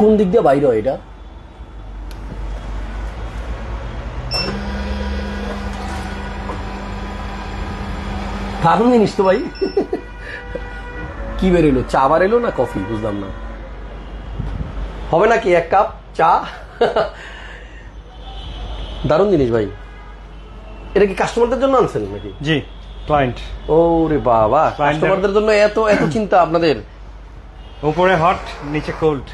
কোন দিক দিয়ে বাইরে হয় এটা? দারুণ জিনিস তো ভাই। কি বেরোলো? চা বার এলো না কফি? বুঝলাম না। হবে নাকি এক কাপ চা? দারুণ জিনিস ভাই। এটা কি কাস্টমারদের জন্য আনছেন নাকি? জি ক্লায়েন্ট ও রে বাবা কাস্টমারদের জন্য এত এত চিন্তা আপনাদের? উপরে হট নিচে কোল্ড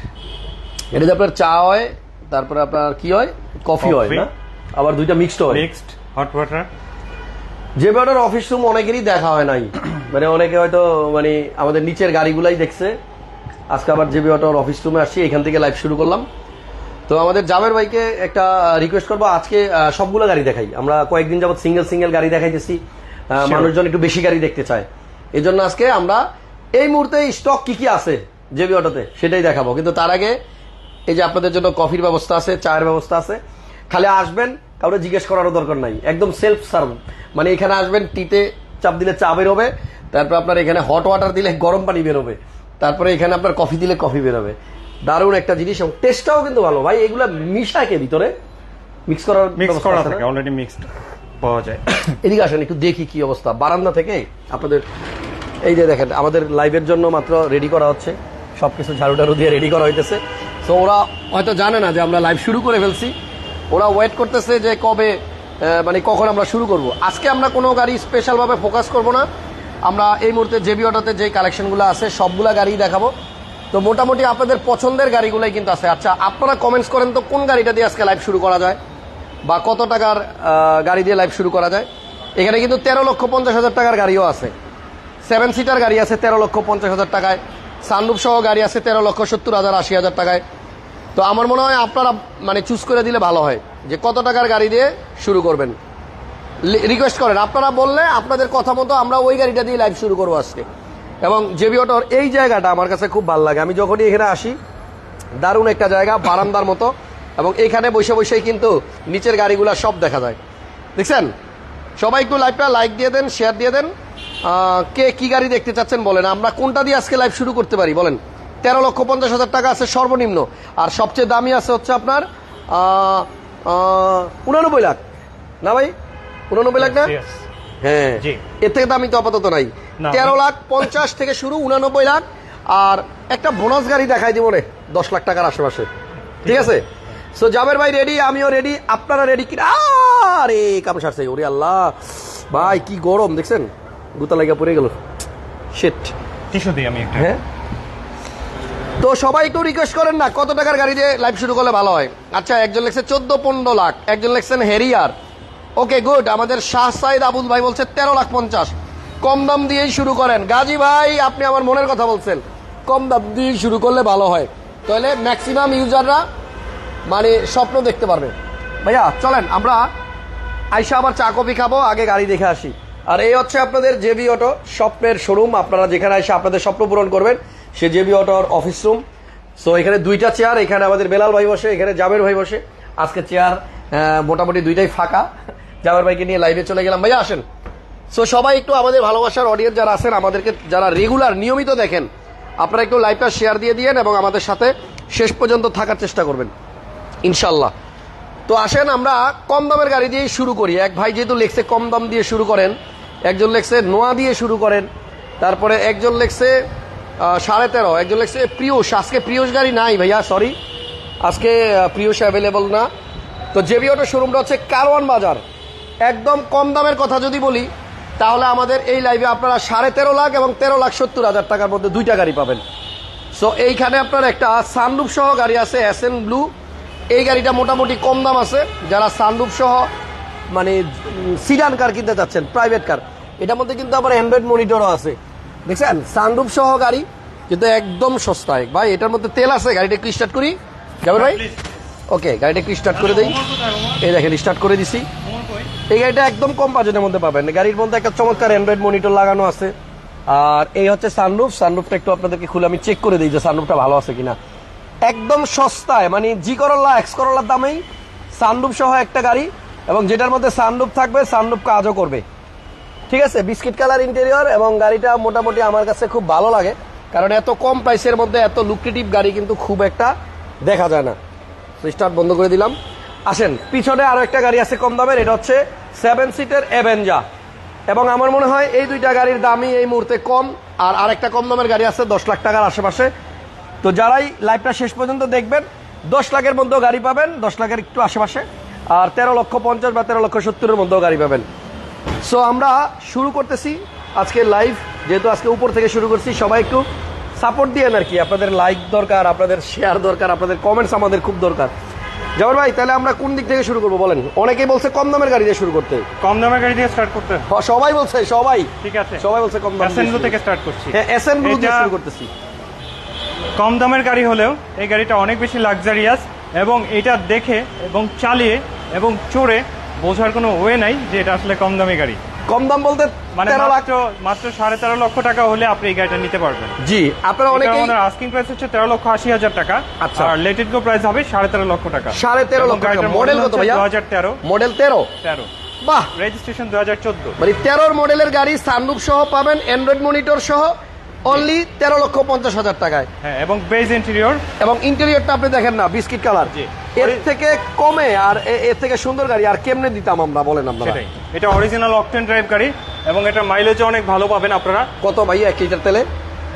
এটা যে আপনার চা হয় তারপরে আপনার কি হয়? কফি হয়। না? আবার দুইটা মিক্সড হয়। মিক্সড হট ওয়াটার যে বেটার অফিস রুম অনেকেরই দেখা হয় নাই। মানে অনেকে হয়তো মানে আমাদের নিচের গাড়িগুলাই দেখছে। আজকে আবার জেবি অটোর অফিস রুমে আসছি এখান থেকে লাইভ শুরু করলাম। তো আমাদের জাবের ভাইকে একটা রিকোয়েস্ট করব আজকে সবগুলো গাড়ি দেখাই। আমরা কয়েকদিন যাবত সিঙ্গেল সিঙ্গেল গাড়ি দেখাইতেছি। মানুষজন একটু বেশি গাড়ি দেখতে চায়। এই জন্য আজকে আমরা এই মুহূর্তে স্টক কি কি আছে জেবি অটোতে সেটাই দেখাবো। কিন্তু তার আগে এই যে আপনাদের জন্য কফির ব্যবস্থা আছে চায়ের ব্যবস্থা আছে। খালি আসবেন কাউকে জিজ্ঞেস করারও দরকার নাই। একদম সেলফ সার্ভ মানে এখানে আসবেন টিতে চাপ দিলে চা বেরোবে তারপর আপনার এখানে হট ওয়াটার দিলে গরম পানি বেরোবে তারপরে এখানে আপনার কফি দিলে কফি বেরোবে। দারুণ একটা জিনিস এবং টেস্টটাও কিন্তু ভালো। ভাই এগুলা মিশায় কে ভিতরে? মিক্স করার মিক্স করা থাকে অলরেডি মিক্সড পাওয়া যায়। এদিকে আসেন একটু দেখি কি অবস্থা। বারান্দা থেকে আপনাদের এই যে দেখেন আমাদের লাইভের জন্য মাত্র রেডি করা হচ্ছে। সবকিছু ঝাড়ু টাড়ু দিয়ে রেডি করা হইতেছে। তো ওরা হয়তো জানে না যে আমরা লাইভ শুরু করে ফেলছি। ওরা ওয়েট করতেছে যে কবে মানে কখন আমরা শুরু করব। আজকে আমরা কোনো গাড়ি স্পেশালভাবে ফোকাস করব না। আমরা এই মুহূর্তে জেবি অটোতে যে কালেকশনগুলো আছে, সবগুলা গাড়ি দেখাবো। তো মোটামুটি আপনাদের পছন্দের গাড়িগুলোই কিন্তু আছে। আচ্ছা আপনারা কমেন্টস করেন তো কোন গাড়িটা দিয়ে আজকে লাইভ শুরু করা যায়? বা কত টাকার গাড়ি দিয়ে লাইভ শুরু করা যায়? এখানে কিন্তু তেরো লক্ষ পঞ্চাশ হাজার টাকার গাড়িও আছে। সেভেন সিটার গাড়ি আছে তেরো লক্ষ পঞ্চাশ হাজার টাকায়। সানরুফ সহ গাড়ি আছে তেরো লক্ষ সত্তর হাজার আশি হাজার টাকায়। তো আমার মনে হয় আপনারা মানে চুজ করে দিলে ভালো হয় যে কত টাকার গাড়ি দিয়ে শুরু করবেন। রিকোয়েস্ট করেন, আপনারা বললে আপনাদের কথা মতো আমরা ওই গাড়িটা দিয়ে লাইভ শুরু করব আজকে। এবং জেবি অটোর এই জায়গাটা আমার কাছে খুব ভালো লাগে। আমি যখনই এখানে আসি, দারুণ একটা জায়গা, বারান্দার মতো। এবং এইখানে বসে বসেই কিন্তু নিচের গাড়িগুলো সব দেখা যায়। দেখছেন? সবাই একটু লাইভটা লাইক দিয়ে দেন শেয়ার দিয়ে দেন। কে কি গাড়ি দেখতে চাচ্ছেন বলেন। আমরা কোনটা দিয়ে আজকে লাইভ শুরু করতে পারি, বলেন। তেরো লক্ষ পঞ্চাশ হাজার টাকা আছে সর্বনিম্ন। আর সবচেয়ে দামি আছে হচ্ছে আপনার উনানব্বই লাখ। না ভাই? উনানব্বই লাখ না? হ্যাঁ। এর থেকে দামি তো আপাতত নাই। তেরো লাখ পঞ্চাশ থেকে শুরু উনানব্বই লাখ। আর একটা বোনাস গাড়ি দেখাই দিব রে দশ লাখ টাকার আশেপাশে। ঠিক আছে? সো জাবের ভাই রেডি আমিও রেডি আপনারা রেডি কি আরে কাম সারছে। ওরে আল্লাহ। ভাই কি গরম দেখছেন? গুতা লাগা পড়ে গেল। শেট টিস্যু দিই আমি একটা। হ্যাঁ? তো সবাই একটু রিকোয়েস্ট করেন না, কত টাকার গাড়ি দিয়ে লাইভ শুরু করলে ভালো হয়? আচ্ছা একজন লেখছে চোদ্দ পনেরো লাখ, একজন লেখছেন হেরিয়ার ওকে গুড আমাদের শাহ সাইদ আবুল ভাই বলছে তেরো লাখ পঞ্চাশ। কম দাম দিয়েই শুরু করেন। গাজী ভাই, আপনি আমার মনের কথা বলছেন। কম দাম দিয়েই শুরু করলে ভালো হয়। তাহলে ম্যাক্সিমাম ইউজাররা মানে স্বপ্ন দেখতে পারবে। ভাইয়া, চলেন, আমরা আইসা আবার চা, কফি খাব, আগে গাড়ি দেখে আসি। আর এই হচ্ছে আপনাদের জেবি অটো, স্বপ্নের শোরুম আপনারা যেখানে এসে আপনাদের স্বপ্ন পূরণ করবেন। সে জেবি অটোর অফিস রুম সো এখানে দুইটা চেয়ার এখানে আমাদের বেলাল ভাই বসে, এখানে জাবের ভাই বসে। আজকে চেয়ার মোটামুটি দুইটাই ফাঁকা। জাবের ভাইকে নিয়ে লাইভে চলে গেলাম। ভাইয়া, আসেন। সো সবাই একটু আমাদের ভালোবাসার অডিয়েন্স যারা আছেন, আমাদেরকে যারা রেগুলার নিয়মিত দেখেন, আপনারা একটু লাইভটা শেয়ার দিয়ে দিয়েন এবং আমাদের সাথে শেষ পর্যন্ত থাকার চেষ্টা করবেন। ইনশাল্লাহ তো, আসেন আমরা কম দামের গাড়ি দিয়েই শুরু করি। এক ভাই যেহেতু লেখছে কম দাম দিয়ে শুরু করেন, একজন লেখছে নোয়া দিয়ে শুরু করেন, তারপরে একজন লেখছে সাড়ে তেরো। একজন লেখছে প্রিয়স, আজকে প্রিয়স গাড়ি নাই ভাইয়া সরি আজকে প্রিয়স অ্যাভেলেবল না। তো জেবি অটো শোরুমটা হচ্ছে কারওয়ান বাজার। একদম কম দামের কথা যদি বলি, তাহলে আমাদের এই লাইভে আপনারা সাড়ে তেরো লাখ এবং তেরো লাখ সত্তর হাজার টাকার মধ্যে দুইটা গাড়ি পাবেন। সো এইখানে আপনার একটা সানরুফ সহ গাড়ি আছে এস এন ব্লু এই গাড়িটা মোটামুটি কম দাম আছে। যারা সানরুফ সহ মানে সিডান কার কিনতে চাচ্ছেন প্রাইভেট কার এটার মধ্যে কিন্তু আবার অ্যান্ড্রয়েড মনিটরও আছে। দেখছেন? সানরুফ সহ গাড়ি কিন্তু একদম সস্তায় ভাই এটার মধ্যে তেল আছে গাড়িটা একটু স্টার্ট করি। যাবে ভাই? ওকে গাড়িটা একটু স্টার্ট করে দিই। এই দেখেন স্টার্ট করে দিছি। এই গাড়িটা একদম কম বাজেটের মধ্যে পাবেন। গাড়ির মধ্যে একটা চমৎকার অ্যান্ড্রয়েড মনিটর লাগানো আছে। আর এই হচ্ছে সানরুফ সানরুফটা একটু আপনাদেরকে খুলে আমি চেক করে দিই যে সানরুফটা ভালো আছে কিনা। একদম সস্তায় মানে জি করল্লা এক্স করল্লার দামেই সানরুফ সহ একটা গাড়ি। এবং যেটার মধ্যে সানরুফ থাকবে সানরুফ কাজও করবে। ঠিক আছে, বিস্কিট কালার ইন্টেরিয়র এবং গাড়িটা মোটামুটি আমার কাছে খুব ভালো লাগে। কারণ এত কম প্রাইসের মধ্যে এত লুক্রেটিভ গাড়ি কিন্তু খুব একটা দেখা যায় না। স্টার্ট বন্ধ করে দিলাম। আসেন, পিছনে আরও একটা গাড়ি আছে কম দামের, এটা হচ্ছে সেভেন সিটের অ্যাভেঞ্জা এবং আমার মনে হয় এই দুইটা গাড়ির দামই এই মুহূর্তে কম, আর আরেকটা কম দামের গাড়ি আছে দশ লাখ টাকার আশেপাশে। তো যারাই লাইভটা শেষ পর্যন্ত দেখবেন, দশ লাখের মধ্যেও গাড়ি পাবেন, দশ লাখের একটু আশেপাশে, আর তেরো লক্ষ পঞ্চাশ বা তেরো লক্ষ সত্তরের মধ্যেও গাড়ি পাবেন। সো আমরা শুরু করতেছি আজকে লাইভ যেহেতু আজকে উপর থেকে শুরু করছি সবাই একটু সাপোর্ট দিয়েন আর কি। আপনাদের লাইক দরকার আপনাদের শেয়ার দরকার আপনাদের কমেন্টস আমাদের খুব দরকার। জামার ভাই তাহলে আমরা কোন দিক থেকে শুরু করব বলেন? অনেকেই বলছে কম দামের গাড়ি দিয়ে শুরু করতে। কম দামের গাড়ি দিয়ে স্টার্ট করতে। সবাই বলছে সবাই। ঠিক আছে। সবাই বলছে কম দাম অ্যাসেন্ডো থেকে স্টার্ট করছি। হ্যাঁ এস এন দিয়ে শুরু করতেছি। কম দামের গাড়ি হলেও এই গাড়িটা অনেক বেশি লাক্সারিয়াস এবং এটা দেখে এবং চালিয়ে এবং চড়ে বোঝার কোনো ওয়ে নাই যে এটা আসলে কম দামি গাড়ি। কম দাম বলতে মানে মাত্র মাত্র সাড়ে তেরো লক্ষ টাকা হলে আপনি এই গাড়িটা নিতে পারবেন। জি আপনারা অনেকে আমাদের আস্কিং প্রাইস হচ্ছে তেরো লক্ষ আশি হাজার টাকা। আচ্ছা। আর লেটেড গো প্রাইস হবে সাড়ে তেরো লক্ষ টাকা। সাড়ে তেরো লক্ষ টাকা। মডেল কত ভাইয়া? দু হাজার তেরো। মডেল তেরো? তেরো। বাহ! রেজিস্ট্রেশন দু হাজার চোদ্দ। মানে তেরোর মডেলের গাড়ি সানরুফ সহ পাবেন অ্যান্ড্রয়েড মনিটর সহ। অনলি তেরো লক্ষ পঞ্চাশ হাজার টাকায়। হ্যাঁ এবং বেজ ইন্টেরিয়র এবং ইন্টেরিয়রটা আপনি দেখেন না বিস্কিট কালার। এর থেকে কমে আর এর থেকে সুন্দর গাড়ি আর কেমনে দিতাম আমরা বলেন আপনারা? এটা অরিজিনাল অকটেন ড্রাইভ গাড়ি এবং এটা মাইলেজও অনেক ভালো পাবেন আপনারা। কত ভাই এক লিটার তেলে?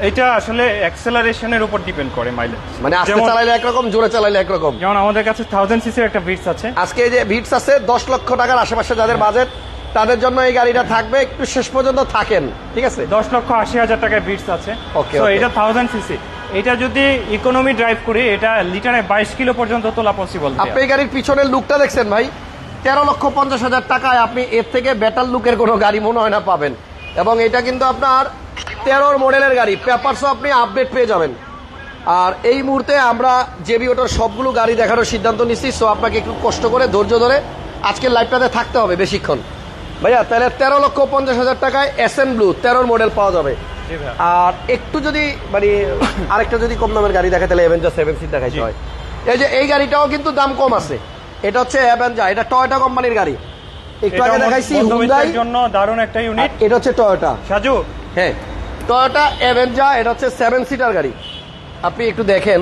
এটা আসলে অ্যাক্সেলারেশনের উপর ডিপেন্ড করে মাইলেজ মানে আস্তে চালাইলে একরকম জোরে চালাইলে একরকম। যেমন আমাদের কাছে থাউজেন্ড সিসির একটা বিটস আছে। আজকে যে ভিটস আছে দশ লক্ষ টাকার আশেপাশে যাদের বাজেট তাদের জন্য এই গাড়িটা থাকবে। একটু শেষ পর্যন্ত থাকেন ঠিক আছে? দশ লক্ষ আশি হাজার টাকায় বিটস আছে। Okay. এটা থাউজেন্ড সিসি এটা যদি ইকোনমি ড্রাইভ করি এটা লিটারে বাইশ কিলো পর্যন্ত তোলা পসিবল আপনি গাড়ির পিছনের লুকটা দেখছেন ভাই? তেরো লক্ষ পঞ্চাশ হাজার টাকায় আপনি এর থেকে বেটার লুকের কোনো গাড়ি মনে হয় না পাবেন। এবং এটা কিন্তু আপনার তেরোর মডেলের গাড়ি। পেপারসও আপনি আপডেট পেয়ে যাবেন। আর এই মুহূর্তে আমরা জেবি ওটার সবগুলো গাড়ি দেখানোর সিদ্ধান্ত নিচ্ছি। সো আপনাকে একটু কষ্ট করে ধৈর্য ধরে আজকের লাইভটাতে থাকতে হবে বেশিক্ষণ। ভাইয়া তাহলে তেরো লক্ষ পঞ্চাশ হাজার টাকায় এস এন ব্লু তেরোর মডেল পাওয়া যাবে। আর একটু যদি মানে আরেকটা যদি কম দামের গাড়ি দেখায় তাহলে অ্যাভেঞ্জার সেভেন সিট দেখাইতে হয়। এই যে এই গাড়িটাও কিন্তু দাম কম আছে। এটা হচ্ছে অ্যাভেঞ্জার এটা টয়োটা কোম্পানির গাড়ি। একটু আগে দেখাইছি হুন্ডাই জন্য দারুণ একটা ইউনিট এটা হচ্ছে টয়োটা সাজু। হ্যাঁ। টয়োটা অ্যাভেঞ্জা এটা হচ্ছে সেভেন সিটার গাড়ি। আপনি একটু দেখেন।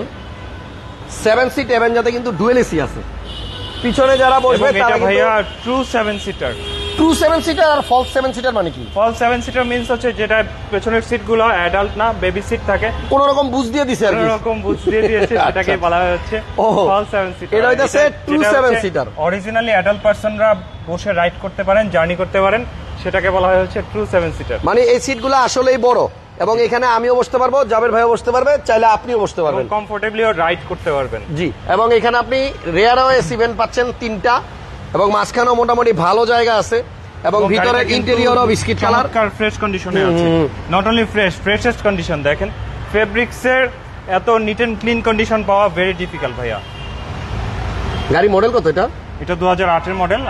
সেভেন সিট অ্যাভেঞ্জাতে কিন্তু ডুয়েল এসি আছে। পিছনে যারা বসবে তারা ভাইয়া true seven seater two seven seater আর ফলস সেভেন সিটার মানে কি? ফল সেভেন সিটার মিনস হচ্ছে যেটা পেছনের সিটগুলো অ্যাডাল্ট না বেবি সিট থাকে। কোন রকম বুঝ দিয়ে দিছে আর কি। এরকম বুঝ দিয়ে দিয়েছে আচ্ছা, সেটাকে আচ্ছা। বলা হচ্ছে ও, ফল সেভেন সিটার এটা হইতাছে true seven seater। Originally adult পার্সনরা বসে রাইড করতে পারেন জার্নি করতে পারেন সেটাকে বলা হয় হচ্ছে ট্রু সেভেন সিটার মানে এই সিটগুলো আসলেই বড় এবং এখানে আমিও বসতে পারব জাবের ভাইও বসতে পারবে চাইলে আপনিও বসতে পারবেন। কমফোর্টেবলিও রাইড করতে পারবেন। জি এবং এখানে আপনি রেয়ারও এসি ভেন্ট পাচ্ছেন তিনটা এবং মাঝখানেও মোটামুটি ভালো জায়গা আছে এবং ভিতরে ইন্টেরিয়রও বিস্কিট কালার ফ্রেশ কন্ডিশনে আছে। Not only fresh freshest condition দেখেন। ফেব্রিক্স এর এত নিট এন্ড ক্লিন কন্ডিশন পাওয়া ভেরি ডিফিকাল্ট ভাইয়া। গাড়ি মডেল কত এটা? এটা দু হাজার আটের মডেল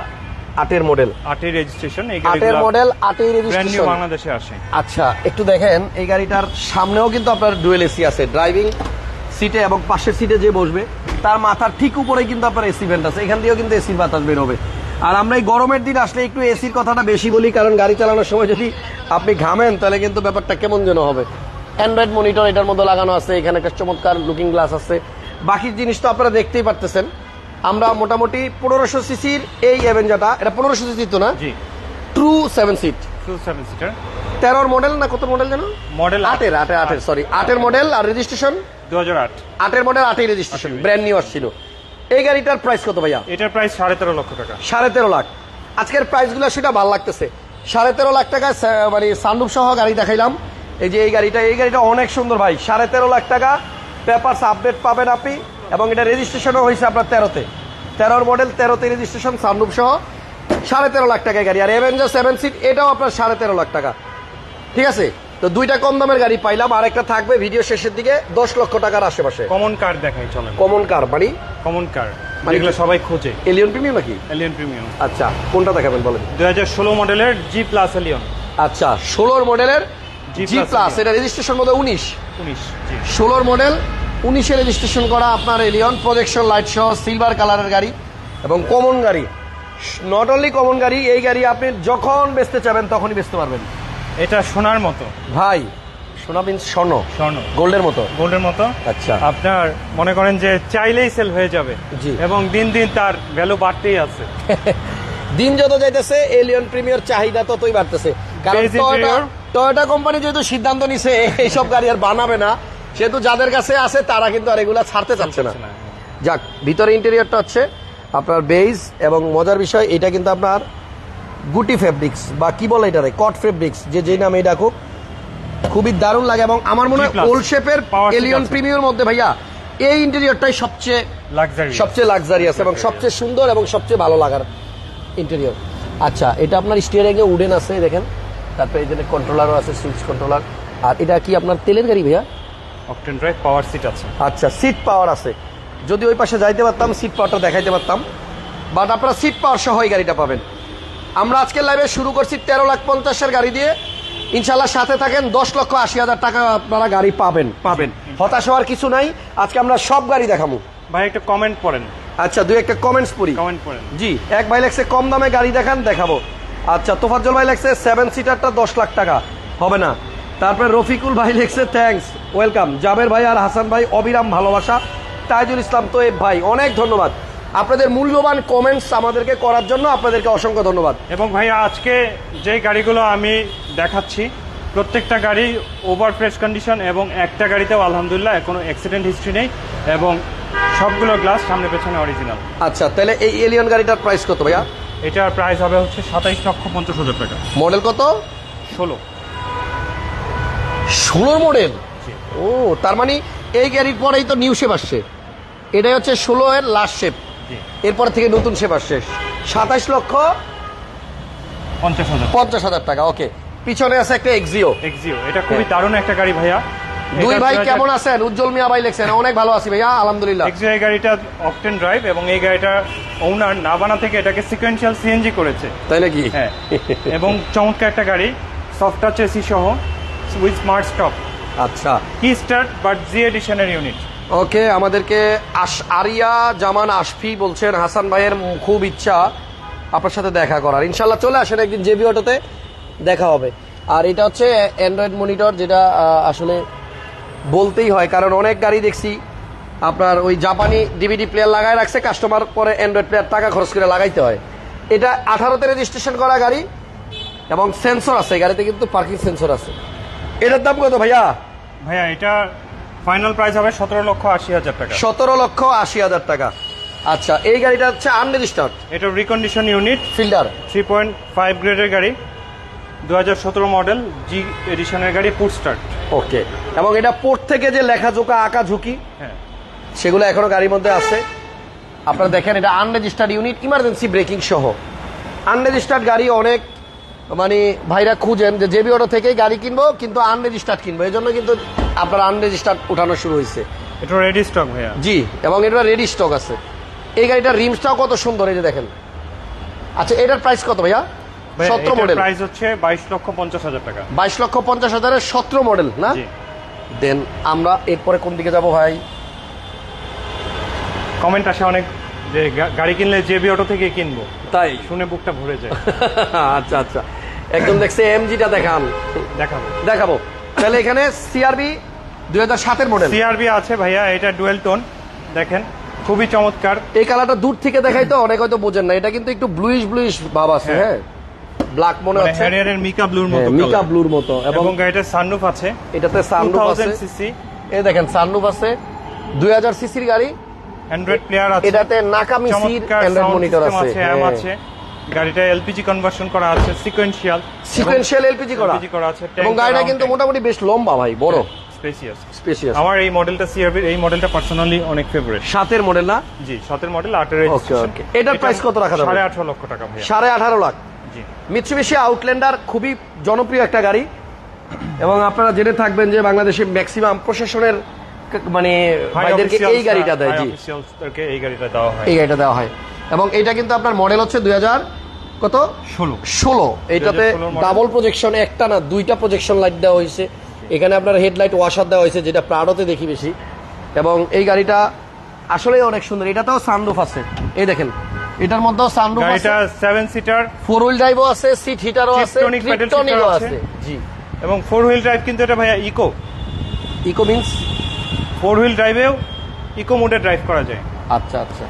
আটের মডেল আটের রেজিস্ট্রেশন এই আটের মডেল আটের রেজিস্ট্রেশন বাংলাদেশে আসে। আচ্ছা একটু দেখেন এই গাড়িটার সামনেও কিন্তু আপনার ডুয়েল এসি আছে। ড্রাইভিং সিটে এবং পাশের সিটে যে বসবে তার মাথার ঠিক উপরে কিন্তু আপনার এসি ভেন্ট আছে। এখান দিয়েও কিন্তু এসির বাতাস বের হবে আর আমরা এই গরমের দিন আসলে একটু এসির কথাটা বেশি বলি কারণ গাড়ি চালানোর সময় যদি আপনি ঘামেন তাহলে কিন্তু ব্যাপারটা কেমন যেন হবে। অ্যান্ড্রয়েড মনিটর এটার মধ্যে লাগানো আছে এখানে একটা চমৎকার লুকিং গ্লাস আছে। বাকি জিনিস তো আপনারা দেখতেই পারতেছেন। আমরা মোটামুটি পনেরোশো সিসির এই অ্যাভেঞ্জাটা এটা পনেরোশো সিসি তো না? জি। True seven seat two seven seater তেরোর মডেল না কত মডেল জানো? মডেল আটের আটের আটের সরি আটের মডেল আর রেজিস্ট্রেশন দু হাজার আট। আটের মডেল আটের রেজিস্ট্রেশন ব্র্যান্ড নিউ আসছিল। এই গাড়িটার প্রাইস কত ভাইয়া? এটার প্রাইস সাড়ে তেরো লক্ষ টাকা। সাড়ে তেরো লাখ। আজকের প্রাইসগুলো সেটা ভালো লাগতেছে। সাড়ে তেরো লাখ টাকায় সা- মানে সানরুফ সহ গাড়ি দেখাইলাম। এই যে এই গাড়িটা এই গাড়িটা অনেক সুন্দর ভাই। সাড়ে তেরো লাখ টাকা। পেপারস আপডেট পাবেন আপনি। এবং এটা রেজিস্ট্রেশনও হয়েছে আপনার তেরোতে। তেরোর মডেল তেরোতে রেজিস্ট্রেশন সানরুফ সহ। সাড়ে তেরো লাখ টাকায় গাড়ি। আর এভেঞ্জার সেভেন সিট এটাও আপনার সাড়ে তেরো লাখ টাকা। ঠিক আছে? তো দুইটা কম দামের গাড়ি পাইলাম আর একটা থাকবে ভিডিও শেষের দিকে দশ লক্ষ টাকার আশেপাশে। কমন কার দেখাই চলে কমন কার মানে? কমন কার মানে সবাই খোঁজে। এলিয়ন প্রিমিয়াম নাকি? এলিয়ন প্রিমিয়াম আচ্ছা কোনটা দেখাবেন বলেন? হাজার ষোলো মডেলের জি প্লাস এলিয়ন আচ্ছা ষোলোর মডেলের জি প্লাস এটা রেজিস্ট্রেশন উনিশ। উনিশ ষোলোর মডেল উনিশে রেজিস্ট্রেশন করা আপনার এলিয়ন প্রজেকশন লাইট সহ সিলভার কালারের গাড়ি এবং কমন গাড়ি। নট অনলি কমন গাড়ি এই গাড়ি আপনি যখন বেচতে চাবেন তখনই বেচতে পারবেন। এটা সোনার মতো। ভাই সোনা মিন্স স্বর্ণ। স্বর্ণ। গোল্ডের মতো। গোল্ডের মতো। আচ্ছা। আপনার মনে করেন যে চাইলেই সেল হয়ে যাবে জি। এবং দিন দিন তার ভ্যালু বাড়তেই আছে। দিন যত যাইতেছে এলিয়ন প্রিমিয়ার চাহিদা ততই বাড়তেছে। কারণ টয়োটা। টয়োটা কোম্পানি যেহেতু সিদ্ধান্ত নিছে এইসব গাড়ি আর বানাবে না সেহেতু যাদের কাছে আছে তারা কিন্তু আর এগুলা ছাড়তে চাচ্ছে না। যাক ভিতরে ইন্টেরিয়রটা হচ্ছে আপনার বেইজ এবং মজার বিষয় এটা কিন্তু আপনার গুটি ফেব্রিক্স বা কি বলে এটারে? কট ফেব্রিক্স যে যেই নামে ডাকুক খুবই দারুণ লাগে এবং আমার মনে হয়। ওল্ড শেপের এলিয়ন। প্রিমিয়ার মধ্যে ভাইয়া এই ইন্টেরিয়রটাই সবচেয়ে লাক্সারি সবচেয়ে লাক্সারিয়াস এবং সবচেয়ে সুন্দর এবং সবচেয়ে ভালো লাগার ইন্টেরিয়র আচ্ছা এটা আপনার স্টিয়ারিং এ উডেন আছে দেখেন। তারপরে এখানে কন্ট্রোলারও আছে সুইচ কন্ট্রোলার আর এটা কি আপনার তেলের গাড়ি ভাইয়া? অকটেন ড্রাইভ পাওয়ার সিট আছে। আচ্ছা সিট পাওয়ার আছে। যদি ওই পাশে যাইতে পারতাম সিট পাওয়ারটা দেখাইতে পারতাম। বাট আপনারা সিট পাওয়ার সহ এই গাড়িটা পাবেন। আমরা আজকের লাইভে শুরু করছি তেরো লাখ পঞ্চাশের গাড়ি দিয়ে। ইনশাল্লাহ সাথে থাকেন দশ লক্ষ আশি হাজার টাকা আপনারা গাড়ি পাবেন। পাবেন। হতাশ হওয়ার কিছু নাই। আজকে আমরা সব গাড়ি দেখাবো। ভাই একটা কমেন্ট পড়েন। আচ্ছা দুই একটা কমেন্টস পড়ি। কমেন্ট পড়েন। জি এক ভাই লেগছে কম দামে গাড়ি দেখান দেখাবো। আচ্ছা তোফাজ্জল ভাই লেগছে সেভেন সিটারটা দশ লাখ টাকা। হবে না। তারপরে রফিকুল ভাই লেগছে থ্যাঙ্কস ওয়েলকাম জাবের ভাই আর হাসান ভাই অবিরাম ভালোবাসা। তাইজুল ইসলাম তোয়েব ভাই অনেক ধন্যবাদ। আপনাদের মূল্যবান কমেন্টস আমাদেরকে করার জন্য আপনাদেরকে অসংখ্য ধন্যবাদ। এবং ভাইয়া আজকে যে গাড়িগুলো আমি দেখাচ্ছি প্রত্যেকটা গাড়ি ওভার ফ্রেশ কন্ডিশন এবং একটা গাড়িতেও আলহামদুলিল্লাহ কোনো অ্যাক্সিডেন্ট হিস্ট্রি নেই এবং সবগুলো গ্লাস সামনে পেছনে অরিজিনাল আচ্ছা তাহলে এই এলিয়ন গাড়িটার প্রাইস কত ভাইয়া? এটার প্রাইস হবে হচ্ছে সাতাইশ লক্ষ পঞ্চাশ হাজার টাকা। মডেল কত? ষোলো। ষোলোর মডেল ও তার মানে এই গাড়ির পরেই তো নিউ শেপ আসছে। এটাই হচ্ছে ষোলো এর লাস্ট শেপ এরপর থেকে নতুন শেপ শেষ। সাতাইশ লক্ষ পঞ্চাশ হাজার। পঞ্চাশ হাজার টাকা ওকে। পিছনে আছে একটা এক্সিও এক্সিও এটা খুবই দারুণ একটা গাড়ি ভাইয়া। দুই ভাই কেমন আছেন? উজ্জ্বল মিয়া ভাই লেখছেন অনেক ভালো আছি ভাইয়া আলহামদুলিল্লাহ। এক্সিও এই গাড়িটা অকটেন ড্রাইভ এবং এই গাড়িটা ওনার নাবানা থেকে এটাকে সিকোয়েন্সিয়াল সিএনজি করেছে। তাই নাকি? হ্যাঁ। এবং চমৎকার একটা গাড়ি সফট টাচ এসি সহ উইথ স্মার্ট স্টপ আচ্ছা। কি স্টার্ট বাট জি এডিশনের ইউনিট ওকে, আমাদেরকে আরিয়া জামান আশফি বলছেন, হাসান ভাইয়ের খুব ইচ্ছা আপনার সাথে দেখা করার। ইনশাল্লাহ চলে আসেন একদিন জেবি অটোতে, দেখা হবে। আর এটা হচ্ছে অ্যান্ড্রয়েড মনিটর যেটা আসলে বলতেই হয়, কারণ অনেক গাড়ি দেখছি আপনার ওই জাপানি ডিভিডি প্লেয়ার লাগায় রাখছে কাস্টমার পরে অ্যান্ড্রয়েড প্লেয়ার টাকা খরচ করে লাগাইতে হয়। এটা আঠারোতে রেজিস্ট্রেশন করা গাড়ি এবং সেন্সর আছে গাড়িতে কিন্তু পার্কিং সেন্সর আছে। এটার দাম কত ভাইয়া? ভাইয়া, এটা ফাইনাল প্রাইস হবে সতেরো লক্ষ আশি হাজার টাকা। সতেরো লক্ষ আশি হাজার টাকা। আচ্ছা এই গাড়িটা হচ্ছে আনরেজিস্টার্ড এটা recondition unit Fielder three point five গ্রেডের গাড়ি দু হাজার সতেরো মডেল জি এডিশনের গাড়ি পুট স্টার্ট ওকে এবং এটা পোর্ট থেকে যে লেখাজোকা আঁকা ঝুঁকি হ্যাঁ। সেগুলো এখনও গাড়ির মধ্যে আছে। আপনারা দেখেন এটা আনরেজিস্টার্ড ইউনিট ইমার্জেন্সি ব্রেকিং সহ। আনরেজিস্টার্ড গাড়ি অনেক মানে ভাইরা খুঁজেন যে জেবি অটো থেকেই গাড়ি কিনবো কিন্তু আনরেজিস্টার্ড কিনবো। এই জন্য কিন্তু আপনার আনরেজিস্টার্ড উঠানো শুরু হয়েছে এটা রেডি স্টক ভাইয়া। জি এবং এটা রেডি স্টক আছে। এই গাড়িটার রিমসটাও কত সুন্দর এই যে দেখেন। আচ্ছা এটার প্রাইস কত ভাইয়া? সতেরো মডেল প্রাইস হচ্ছে বাইশ লক্ষ পঞ্চাশ হাজার টাকা। বাইশ লক্ষ পঞ্চাশ হাজারের সতেরো মডেল না? দেন আমরা এরপরে কোন দিকে যাব ভাই? কমেন্ট আসে অনেক যে গাড়ি কিনলে জেবি অটো থেকে কিনবো। তাই? শুনে বুকটা ভরে যায়। আচ্ছা আচ্ছা। একদম দেখছে এমজিটা দেখান দেখাবো। দেখাবো। তাহলে এখানে সিআরবি দুই হাজার সাতের মডেল সিআরবি আছে ভাইয়া এটা ডুয়েল টোন দেখেন খুবই চমৎকার। এই কালারটা দূর থেকে দেখাই তো অনেক হয়তো বোঝেন না এটা কিন্তু একটু ব্লুইশ ব্লুইশ ভাব আছে হ্যাঁ। ব্ল্যাক মনে মানে হচ্ছে। হ্যারিয়ারের মিকা ব্লুর মতো হ্যাঁ, মিকা ব্লুর মতো এবং গাড়িটার সানরুফ আছে। এটাতে সানরুফ আছে। সিসি এই দেখেন সানরুফ আছে। দুই হাজার সিসির গাড়ি। অ্যান্ড্রয়েড প্লেয়ার আছে। এটাতে নাকামি সির অ্যান্ড্রয়েড মনিটর আছে আছে। গাড়িটা এলপিজি কনভার্সন করা আছে সিকোয়েন্সিয়াল সিকোয়েন্সিয়াল এলপিজি করা। LPG করা আছে এবং গাড়িটা কিন্তু মোটামুটি বেশ লম্বা ভাই বড়। স্পেসিয়াস স্পেশিয়াস আমার এই মডেলটা সিআরবি এই মডেলটা পার্সোনালি অনেক ফেভারিট সাতের মডেল না? জি সতের মডেল আটের Okay, okay. এটার price কত রাখা যাবে? সাড়ে আঠারো লক্ষ টাকা সাড়ে আঠারো লাখ। জি। মিৎসুবিশি আউটল্যান্ডার খুবই জনপ্রিয় একটা গাড়ি। এবং আপনারা জেনে থাকবেন যে বাংলাদেশে ম্যাক্সিমাম প্রশাসনের মানে ভাইদেরকে এই গাড়িটা দেয় জি। এই গাড়িটা দেওয়া হয়। এই গাড়িটা দেওয়া হয়। এবং এটা কিন্তু আপনার মডেল হচ্ছে দুই হাজার কত? ষোলো। ষোলো। এইটাতে ডাবল প্রজেকশন একটা না দুইটা প্রজেকশন লাইট দেওয়া হয়েছে। এখানে আপনার হেডলাইট ওয়াশার দেওয়া হয়েছে যেটা প্রাডোতে দেখি বেশি। এবং এই গাড়িটা আসলেই অনেক সুন্দর। এটাতেও সানরুফ আছে। এই দেখেন এটার মধ্যেও সানরুফ আছে। গাড়িটা সেভেন সিটার ফোর হুইল ড্রাইভও আছে সিট হিটারও আছে আছে। আছে। জি। এবং ফোর হুইল ড্রাইভ কিন্তু এটা ভাইয়া eco eco means four wheel ড্রাইভেও eco মোডে ড্রাইভ করা যায়। আচ্ছা আচ্ছা।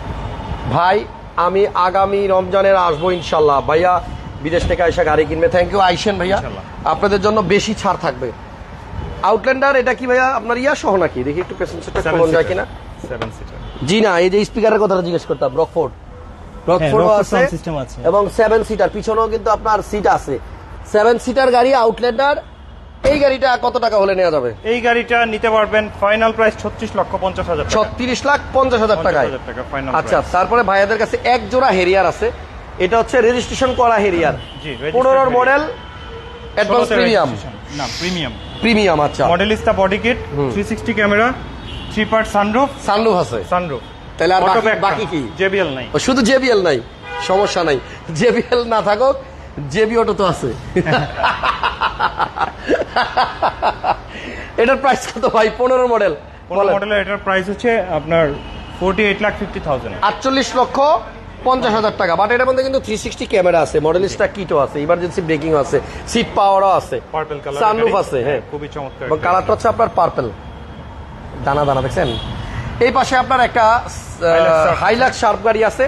ভাই আমি আগামী রমজানের আসব ইনশাল্লাহ। ভাইয়া বিদেশ থেকে আইসা গাড়ি কিনবে। থ্যাংক ইউ আইসেন ভাইয়া। আপনাদের জন্য বেশি ছাড় থাকবে। আউটল্যান্ডার এটা কি ভাইয়া আপনার ইয়া সহ নাকি? দেখি একটু পেছন সেটটা যায় কিনা। সেভেন সিটার জি না এই যে স্পিকারের কথাটা জিজ্ঞেস করতাম রকফোর্ড আছে। এবং সেভেন সিটার পিছনেও কিন্তু আপনার সিট আছে। সেভেন সিটার গাড়ি আউটল্যান্ডার এই গাড়িটা কত টাকা হলে নেওয়া যাবে? এই গাড়িটা নিতে পারবেন ফাইনাল প্রাইস ছত্রিশ লক্ষ পঞ্চাশ হাজার ছত্রিশ লাখ পঞ্চাশ হাজার টাকা আচ্ছা তারপরে ভাইয়াদের কাছে এক জোড়া হেরিয়ার আছে। এটা হচ্ছে রেজিস্ট্রেশন করা হেরিয়ার। পনেরোর মডেল অ্যাডভান্স প্রিমিয়াম না প্রিমিয়াম প্রিমিয়াম আচ্ছা। Modellista body kit three sixty camera three part sunroof sunroof আছে। সানরুফ তাহলে আর বাকি- কি? জেবিএল নাই। ও, শুধু জেবিএল নাই। সমস্যা নাই। জেবিএল না থাকুক জেবি অটো তো আছে। এটার প্রাইস কত ভাই? পনেরো মডেল পনেরো মডেলের এটার প্রাইস হচ্ছে আপনার forty eight lakh fifty thousand আটচল্লিশ লক্ষ পঞ্চাশ হাজার টাকা। বাট এটার মধ্যে কিন্তু থ্রি সিক্সটি ক্যামেরা আছে মডেলিস্টা কিটও আছে ইমার্জেন্সি ব্রেকিং আছে সিট পাওয়ারও আছে। পার্পল কালার সানরুফ আছে হ্যাঁ। খুবই চমৎকার এবং কালারটা হচ্ছে আপনার পার্পল দানা দানা দেখছেন? এই পাশে আপনার একটা Sharp। শার্প গাড়ি আছে।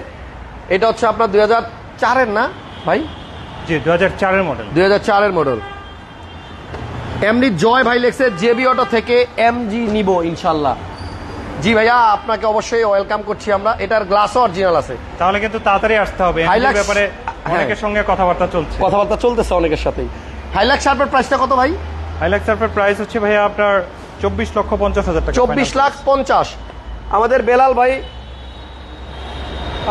এটা হচ্ছে আপনার দুই হাজার চারের না ভাই? জি দু হাজার চারের মডেল দুই হাজার চারের মডেল এমনি জয় ভাই লেখছে জেবি অটো থেকে এমজি নিব ইনশাল্লাহ। জি ভাইয়া আপনাকে অবশ্যই ওয়েলকাম করছি আমরা। এটার গ্লাসও অরিজিনাল আছে। তাহলে কিন্তু তাড়াতাড়ি আসতে হবে। ব্যাপারে হ্যাঁ। অনেকের সঙ্গে কথাবার্তা চলছে। কথাবার্তা চলতেছে অনেকের সাথেই। হাইলাক্স শার্পের প্রাইসটা কত ভাই? হাইলাক্স সার্ফের প্রাইস হচ্ছে ভাইয়া আপনার চব্বিশ লক্ষ পঞ্চাশ হাজার টাকা চব্বিশ লাখ পঞ্চাশ। আমাদের বেলাল ভাই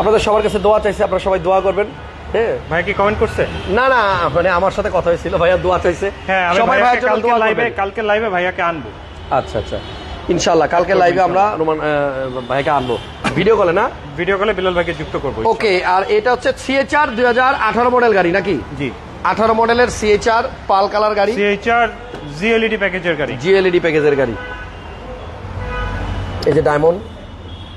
আপনাদের সবার কাছে দোয়া চাইছে আপনারা সবাই দোয়া করবেন। হ্যাঁ। ভাই কি কমেন্ট করছে? না না মানে আমার সাথে কথা হয়েছিল ভাইয়া দোয়া চাইছে। হ্যাঁ সবাই ভাইয়ের কালকে দোয়া লাইভে করবেন। কালকে লাইভে ভাইয়াকে আনব। আচ্ছা আচ্ছা। ইনশাল্লাহ কালকে লাইভে আমরা রোমান ভাইকে আনব। ভিডিও কলে না? ভিডিও কলে বিলাল ভাইকে যুক্ত করব ওকে আর এটা হচ্ছে সিএচআর দুই হাজার আঠারো মডেল গাড়ি নাকি? জি। আঠারো মডেলের সিএচআর পাল কালার গাড়ি। জিএলইডি প্যাকেজের গাড়ি। জিএলইডি প্যাকেজের গাড়ি। এই যে ডায়মন্ড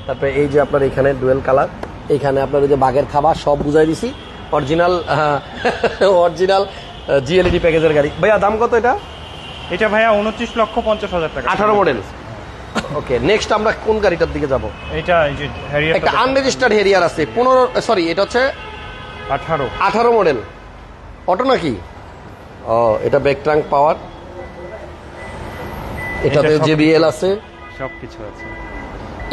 তারপরে এই যে আপনার এখানে ডুয়েল কালার এখানে আপনার ওই যে বাঘের খাবার সব বুঝাই দিছি। অরিজিনাল অরিজিনাল জিএলইডি প্যাকেজের গাড়ি। ভাইয়া দাম কত এটা? এটা ভাইয়া উনত্রিশ লক্ষ পঞ্চাশ হাজার টাকা। আঠারো মডেল ওকে নেক্সট আমরা কোন গাড়িটার দিকে যাব? এটা এই যে হ্যারিয়ার একটা আনরেজিস্টার্ড হেরিয়ার আছে পনেরো সরি এটা হচ্ছে আঠারো। আঠারো মডেল অটো নাকি? ও এটা ব্যাক ট্রাঙ্ক পাওয়ার এটাতে জেবিএল আছে। সব কিছু আছে।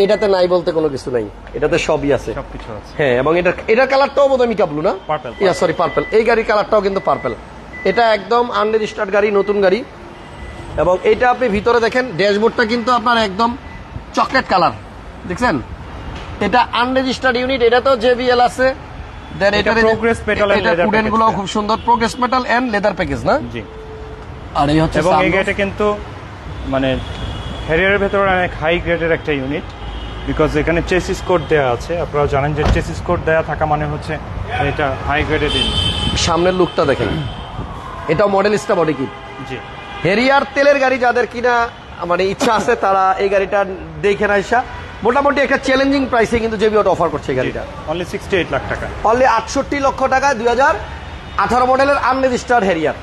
এটাতে নাই বলতে কোনো কিছু নাই। এটাতে সবই আছে। হ্যাঁ এবং এটা এটার কালারটাও বোধ হয় মিকা না ইয়া সরি পার্পল এই গাড়ির কালারটাও কিন্তু পার্পল এটা একদম আনরেজিস্টার্ড গাড়ি নতুন গাড়ি। এবং এটা আপনি ভিতরে দেখেন ড্যাশবোর্ডটা কিন্তু আপনার একদম চকলেট কালার দেখছেন? এটা আনরেজিস্টার্ড ইউনিট এটা তো জেবিএল আছে। দেন এটা Metal and এটা Leather কুডেনগুলো খুব সুন্দর progress metal and leather package না? জি। আর এই হচ্ছে এবং এই। গাড়িটা কিন্তু মানে হ্যারিয়ারের ভেতরে অনেক হাই গ্রেডের একটা ইউনিট বিকজ এখানে চেসিস কোড দেওয়া আছে। আপনারা জানেন যে চেসিস কোড দেওয়া থাকা মানে হচ্ছে এটা হাই গ্রেডেড ইউনিট সামনের লুকটা দেখেন। এটাও মডেলিস্টা বডি কিট জি। হেরিয়ার তেলের গাড়ি যাদের কিনা মানে ইচ্ছা আছে তারা এই গাড়িটা দেখে না ইসা মোটামুটি একটা চ্যালেঞ্জিং প্রাইসে কিন্তু জেবি অটো অফার করছে এই গাড়িটা। অনলি সিক্সটি এইট লাখ টাকা। অনলি আটষট্টি লক্ষ টাকা দুই হাজার আঠারো মডেলের আনরেজিস্টার্ড হেরিয়ার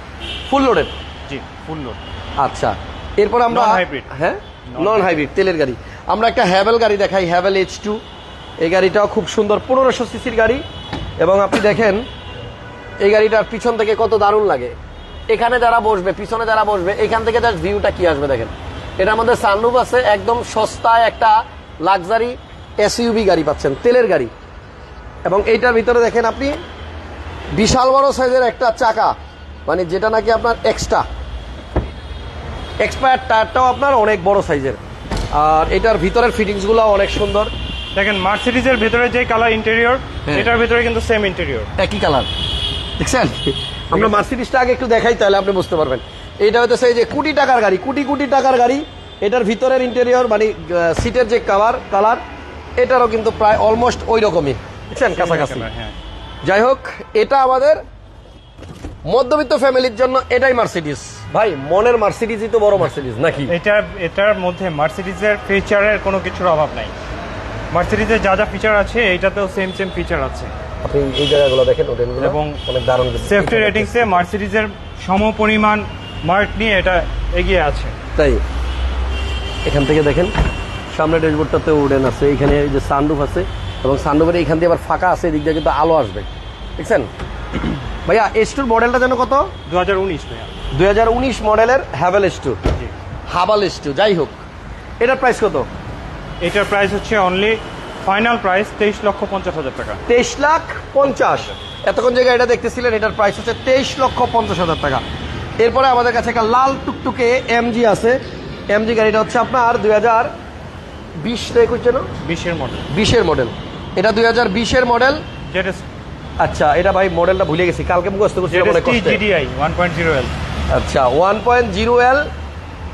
ফুল লোডেড জি ফুল লোড আচ্ছা। এরপর আমরা Non-hybrid। হ্যাঁ? নন হাইব্রিড তেলের গাড়ি। আমরা একটা হ্যাভেল গাড়ি দেখাই, হ্যাভেল এইচ টু এই গাড়িটাও খুব সুন্দর, পনেরোশো সিসির গাড়ি। এবং আপনি দেখেন, এই গাড়িটার পিছন থেকে কত দারুণ লাগে। এখানে যারা বসবে, পিছনে যারা বসবে, এখান থেকে জাস্ট ভিউটা কি আসবে দেখেন। এটার মধ্যে সানরুফ আছে, একদম সস্তায় একটা লাক্সারি এসইউবি গাড়ি পাচ্ছেন, তেলের গাড়ি। এবং এইটার ভিতরে দেখেন আপনি, বিশাল বড় সাইজের একটা চাকা। মানে যেটা নাকি আপনার এক্সট্রা এক্সপায়ার টায়ারটাও আপনার অনেক বড় সাইজের আর এটার ভিতরের ফিটিংসগুলো অনেক সুন্দর। দেখেন মার্সিডিজের ভেতরে যে কালার ইন্টেরিয়র হ্যাঁ। এটার ভেতরে কিন্তু সেম ইন্টেরিয়র একই কালার দেখছেন? আমরা মার্সিডিসটা আগে একটু দেখাই তাহলে আপনি বুঝতে পারবেন। এটা হচ্ছে সেই যে কোটি টাকার গাড়ি কোটি কোটি টাকার গাড়ি এটার ভিতরের ইন্টেরিয়র মানে সিটের যে কালার কালার এটারও কিন্তু প্রায় অলমোস্ট ওই রকমই দেখছেন কাছাকাছি। হ্যাঁ। যাই হোক এটা আমাদের মধ্যবিত্ত ফ্যামিলির জন্য এটাই মার্সিডিস ভাই মনের মার্সিডিসই তো বড় মার্সিডিস নাকি? এটা এটার মধ্যে মার্সিডিজের ফিচারের কোনো কিছুর অভাব নাই। মার্সিডিজের যা যা ফিচার আছে এইটাতেও সেম সেম ফিচার আছে। আপনি এই জায়গাগুলো দেখেন ওদের এবং অনেক দারুণ। সেফটি রেটিংসে মার্সিডিজের সমপরিমাণ মার্ক নিয়ে এটা এগিয়ে আছে। তাই এখান থেকে দেখেন সামনে ড্যাশবোর্ডটাতে উডেন আছে এখানে এই যে সানরুফ আছে এবং সানরুফের এখান দিয়ে আবার ফাঁকা আছে এদিক দিয়ে কিন্তু আলো আসবে। দেখছেন? ভাইয়া এস টুর মডেলটা যেন কত? দু হাজার উনিশ ভাইয়া। দুই হাজার উনিশ মডেলের Haval S two Haval S two যাই হোক। এটার প্রাইস কত? এটার প্রাইস হচ্ছে অনলি ফাইনাল প্রাইস তেইশ লক্ষ পঞ্চাশ হাজার টাকা। তেইশ লাখ পঞ্চাশ। এতক্ষণ জায়গায় এটা দেখতেছিলেন এটার প্রাইস হচ্ছে তেইশ লক্ষ পঞ্চাশ হাজার টাকা। এরপরে আমাদের কাছে একটা লাল টুকটুকে এমজি আছে। এমজি গাড়িটা হচ্ছে আপনার দুই হাজার বিশ একুশ যেন বিশের মডেল বিশের মডেল এটা দুই হাজার বিশের মডেল যেটা আচ্ছা এটা ভাই মডেলটা ভুলে গেছি। কালকে মুখস্থ করছি টি কষ্টে। GDI one point zero L আচ্ছা ওয়ান পয়েন্ট জিরো এল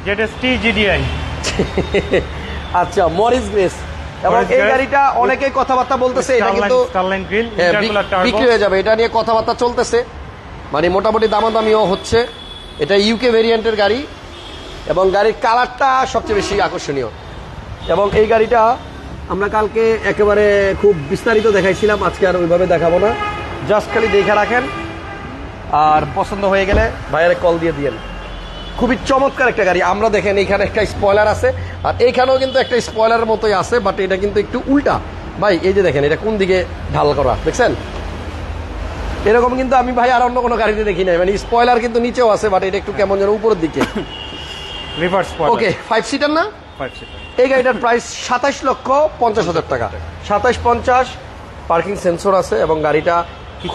যেটা টি জিডিআই আচ্ছা মরিস গ্রেস। এবং এই গাড়িটা অনেকেই কথাবার্তা বলতেছে এটা কিন্তু স্টারলাইন গ্রিল হ্যাঁ, বিক্রি হয়ে যাবে এটা নিয়ে কথাবার্তা চলতেছে। মানে মোটামুটি দামাদামিও হচ্ছে। এটা ইউকে ভেরিয়েন্টের গাড়ি। এবং গাড়ির কালারটা সবচেয়ে বেশি আকর্ষণীয়। এবং এই গাড়িটা আমরা কালকে একেবারে খুব বিস্তারিত দেখাইছিলাম আজকে আর ওইভাবে দেখাবো না। জাস্ট খালি দেখে রাখেন। আর পছন্দ হয়ে গেলে ভাইয়ারে কল দিয়ে দিয়েন। খুবই চমৎকার একটা গাড়ি। আমরা দেখেন এখানে একটা স্পয়লার আছে। আর এইখানেও কিন্তু একটা স্পয়লারের মতোই আছে বাট এটা কিন্তু একটু উল্টা। ভাই এই যে দেখেন এটা কোন দিকে ঢাল করা দেখছেন? এরকম কিন্তু আমি ভাই আর অন্য কোনো গাড়িতে দেখি নাই। মানে স্পয়লার কিন্তু নিচেও আছে বাট এটা একটু কেমন যেন উপরের দিকে। রিভার্স ওকে ফাইভ সিটার না? এই গাড়িটার প্রাইস সাতাশ লক্ষ পঞ্চাশ হাজার টাকা। সাতাশ পঞ্চাশ পার্কিং সেন্সর আছে এবং গাড়িটা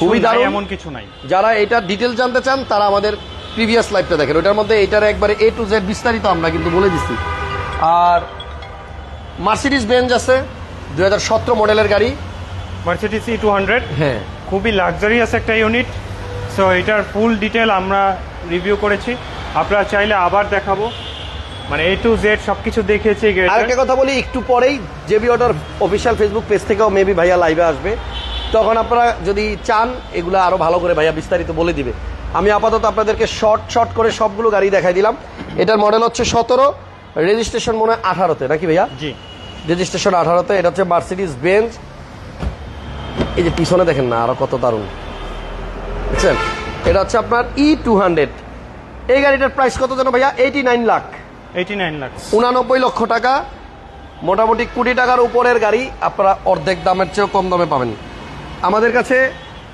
খুবই দারুণ। এমন কিছু নাই। যারা এটা ডিটেল জানতে চান তারা আমাদের প্রিভিয়াস লাইভটা দেখেন। ওটার মধ্যে এটার একবারে এ টু জেড বিস্তারিত আমরা কিন্তু বলে দিচ্ছি আর মার্সিডিস বেঞ্জ আছে দুই হাজার সতেরো মডেলের গাড়ি। মার্সিডিস ই টু হান্ড্রেড হ্যাঁ। খুবই লাক্সারিয়াস একটা ইউনিট সো এটার ফুল ডিটেল আমরা রিভিউ করেছি। আপনারা চাইলে আবার দেখাবো। মানে এ টু জেড সবকিছু দেখিয়েছি এই গাড়িটার। আরেকটা কথা বলি একটু পরেই জেবি অটোর অফিসিয়াল ফেসবুক পেজ থেকেও মেবি ভাইয়া লাইভে আসবে। তখন আপনারা যদি চান এগুলো আরও ভালো করে ভাইয়া বিস্তারিত বলে দিবে। আমি আপাতত আপনাদেরকে শর্ট শর্ট করে সবগুলো গাড়ি দেখাই দিলাম। এটার মডেল হচ্ছে সতেরো রেজিস্ট্রেশন মনে হয় আঠারোতে নাকি ভাইয়া? জি। রেজিস্ট্রেশন আঠারোতে এটা হচ্ছে মার্সিডিস বেঞ্চ এই যে পিছনে দেখেন না আরও কত দারুণ। বুঝছেন? এটা হচ্ছে আপনার ই টু হান্ড্রেড এই গাড়িটার প্রাইস কত যেন ভাইয়া? Eighty nine lakh. Eighty nine lakh. উনানব্বই লক্ষ টাকা। মোটামুটি কোটি টাকার উপরের গাড়ি আপনারা অর্ধেক দামের চেয়েও কম দামে পাবেন। আমাদের কাছে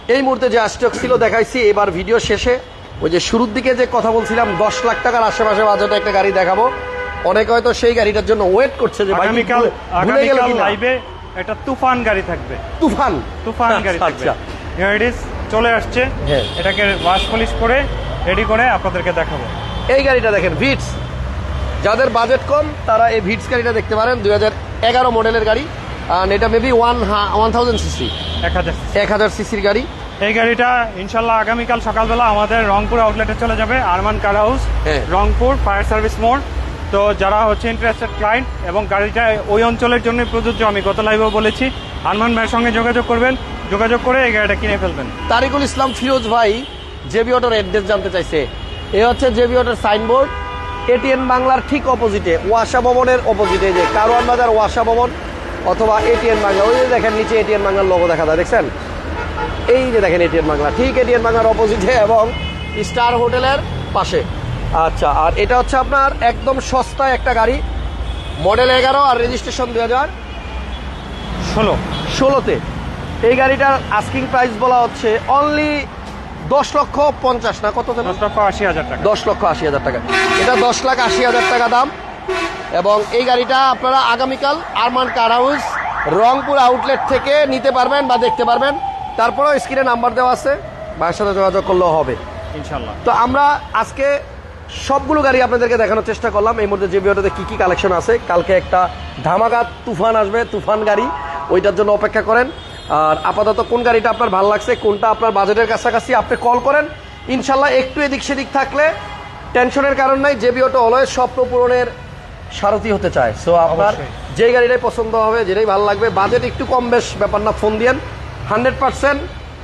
এই মুহূর্তে যে স্টক ছিল দেখাইছি। এবার ভিডিও শেষে ওই যে শুরুর দিকে যে কথা বলছিলাম দশ লাখ টাকার আশেপাশে বাজেটে একটা গাড়ি দেখাবো। অনেকে হয়তো সেই গাড়িটার জন্য ওয়েট করছে যে ভুলে- গেল লাইভে একটা তুফান গাড়ি থাকবে। তুফান? তুফান গাড়ি থাকবে। আচ্ছা। চলে আসছে। হ্যাঁ। এটাকে ওয়াশ পলিশ করে রেডি করে আপনাদেরকে দেখাবো। এই গাড়িটা দেখেন ভিটস যাদের বাজেট কম তারা এই ভিটস গাড়িটা দেখতে পারেন দুই হাজার এগারো মডেলের গাড়ি। আর এটা maybe one one thousand CC এক হাজার এক হাজার সিসির গাড়ি। এই গাড়িটা ইনশাল্লাহ আগামীকাল সকালবেলা আমাদের রংপুর আউটলেটে চলে যাবে আরমান কার হাউস হ্যাঁ। রংপুর ফায়ার সার্ভিস মোড় তো যারা হচ্ছে ইন্টারেস্টেড ক্লায়েন্ট এবং গাড়িটা ওই অঞ্চলের জন্য প্রযোজ্য আমি গত লাইভেও বলেছি। আরমান ভাইয়ের সঙ্গে যোগাযোগ করবেন যোগাযোগ করে এই গাড়িটা কিনে ফেলবেন। তারিকুল ইসলাম ফিরোজ ভাই জেবি অটোর অ্যাড্রেস জানতে চাইছে। এ হচ্ছে জেবি অটোর সাইনবোর্ড এটিএন বাংলার ঠিক অপোজিটে ওয়াসা ভবনের অপোজিটে যে কারওয়ান বাজার ওয়াসা ভবন। অথবা এটিএন বাংলা। ওই যে দেখেন নিচে এটিএন বাংলার লোগো দেখা যায় দেখছেন? এই যে দেখেন এটিএন বাংলা। ঠিক এটিএন বাংলার অপোজিটে এবং স্টার হোটেলের পাশে। আচ্ছা আর এটা হচ্ছে আপনার একদম সস্তায় একটা গাড়ি। মডেল এগারো আর রেজিস্ট্রেশন দু হাজার ষোলো। ষোলোতে। এই গাড়িটার আস্কিং প্রাইস বলা হচ্ছে অনলি দশ লক্ষ পঞ্চাশ না কত দশ লক্ষ আশি হাজার টাকা। দশ লক্ষ আশি হাজার টাকা। এটা দশ লাখ আশি হাজার টাকা দাম। এবং এই গাড়িটা আপনারা আগামীকাল Arman car house Rangpur outlet থেকে নিতে পারবেন বা দেখতে পারবেন। তারপরেও স্ক্রিনে নাম্বার দেওয়া আছে ভাইয়ের সাথে যোগাযোগ করলেও হবে। ইনশাল্লাহ তো আমরা আজকে সবগুলো গাড়ি আপনাদেরকে দেখানোর চেষ্টা করলাম। এই মুহূর্তে জেবি অটোতে কী কী কালেকশন আছে কালকে একটা ধামাকা তুফান আসবে তুফান গাড়ি। ওইটার জন্য অপেক্ষা করেন। আর আপাতত কোন গাড়িটা আপনার ভালো লাগছে কোনটা আপনার বাজেটের কাছাকাছি আপনি কল করেন। ইনশাল্লাহ একটু এদিক সেদিক থাকলে টেনশনের কারণ নাই জেবি অটো অলওয়েজ স্বপ্ন পূরণের সারথি হতে চায়। সো আপনার। যেই গাড়িটাই পছন্দ হবে যেটাই ভালো লাগবে বাজেট একটু কম বেশ ব্যাপার না ফোন দিয়েন। হান্ড্রেড পার্সেন্ট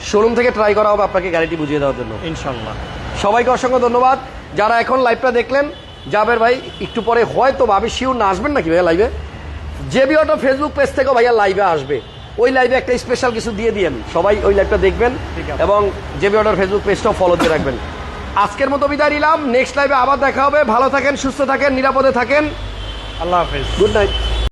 শোরুম থেকে ট্রাই করা হবে আপনাকে গাড়িটি বুঝিয়ে দেওয়ার জন্য। ইনশাল্লাহ সবাইকে অসংখ্য ধন্যবাদ। যারা এখন লাইভটা দেখলেন জাবের ভাই একটু পরে হয়তো ভাবি শিওর না আসবেন নাকি ভাইয়া লাইভে জেবি অটো ফেসবুক পেজ থেকেও ভাইয়া লাইভে আসবে। ওই লাইভে একটা স্পেশাল কিছু দিয়ে দিয়েন। সবাই ওই লাইভটা দেখবেন। এবং জেবি অটোর ফেসবুক পেজটাও ফলো দিয়ে রাখবেন। আজকের মতো বিদায় নিলাম। নেক্সট লাইভে আবার দেখা হবে। ভালো থাকেন সুস্থ থাকেন নিরাপদে থাকেন। আল্লাহ হাফেজ গুড নাইট